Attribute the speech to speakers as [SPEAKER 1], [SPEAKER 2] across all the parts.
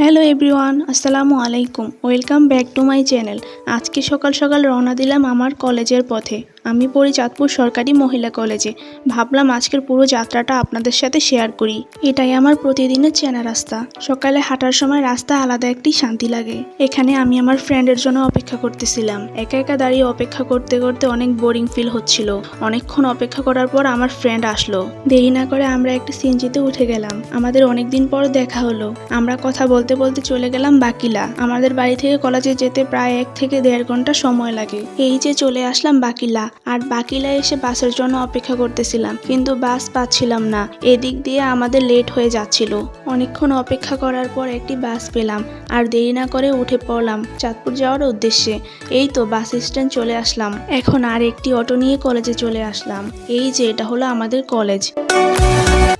[SPEAKER 1] Hello everyone, আসসালামু আলাইকুম। Welcome back to my channel. আজকে সকাল সকাল রওনা দিলাম আমার কলেজের পথে। আমি পড়ি চাঁদপুর সরকারি মহিলা কলেজে। ভাবলাম আজকের পুরো যাত্রাটা আপনাদের সাথে শেয়ার করি। এটাই আমার প্রতিদিনের চেনা রাস্তা। সকালে হাঁটার সময় রাস্তা আলাদা একটি শান্তি লাগে। এখানে আমি আমার ফ্রেন্ডের জন্য অপেক্ষা করতেছিলাম। একা একা দাঁড়িয়ে অপেক্ষা করতে করতে অনেক বোরিং ফিল হচ্ছিল। অনেকক্ষণ অপেক্ষা করার পর আমার ফ্রেন্ড আসলো। দেরি না করে আমরা একটি সিএনজিতে উঠে গেলাম। আমাদের অনেকদিন পর দেখা হলো। আমরা কথা বলতে বলতে বলতে চলে গেলাম বাকিলা। আমাদের বাড়ি থেকে কলেজে যেতে প্রায় এক থেকে দেড় ঘণ্টা সময় লাগে। এই যে চলে আসলাম বাকিলা, আর বাকিলা এসে বাসের জন্য অপেক্ষা করতেছিলাম, কিন্তু বাস পাচ্ছিলাম না। এদিক দিয়ে আমাদের লেট হয়ে যাচ্ছিল। অনেকক্ষণ অপেক্ষা করার পর একটি বাস পেলাম, আর দেরি না করে উঠে পড়লাম চাঁদপুর যাওয়ার উদ্দেশ্যে। এই তো বাস স্ট্যান্ড চলে আসলাম। এখন আর একটি অটো নিয়ে কলেজে চলে আসলাম। এই যে এটা হলো আমাদের কলেজ।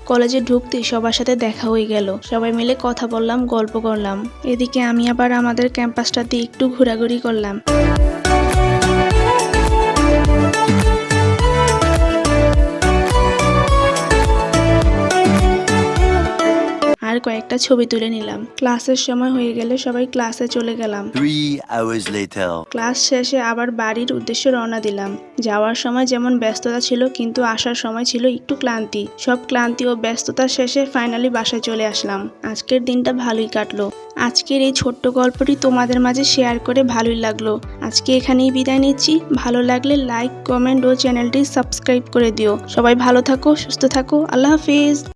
[SPEAKER 1] কলেজে ঢুকতে সবার সাথে দেখা হয়ে গেল। সবাই মিলে কথা বললাম, গল্প করলাম। এদিকে আমি আবার আমাদের ক্যাম্পাসটাতে একটু ঘোরাঘুরি করলাম। কয়েকটা ছবি তুলে নিলাম। ক্লাসের সময় হয়ে গেলে সবাই ক্লাসে চলে গেলাম. ক্লাস শেষে আবার বাড়ির উদ্দেশ্যে রওনা দিলাম। যাওয়ার সময় যেমন ব্যস্ততা ছিল কিন্তু আসার সময় ছিল একটু ক্লান্তি। সব ক্লান্তি ও ব্যস্ততা শেষে ফাইনালি বাসায় চলে আসলাম। আজকের দিনটা ভালোই কাটলো। আজকের এই ছোট্ট গল্পটি তোমাদের মাঝে শেয়ার করে ভালোই লাগল। আজকে এখানেই বিদায় নিচ্ছি। ভালো লাগলে লাইক কমেন্ট ও চ্যানেলটি সাবস্ক্রাইব করে দিও। সবাই ভালো থাকো সুস্থ থাকো। আল্লাহ হাফিজ।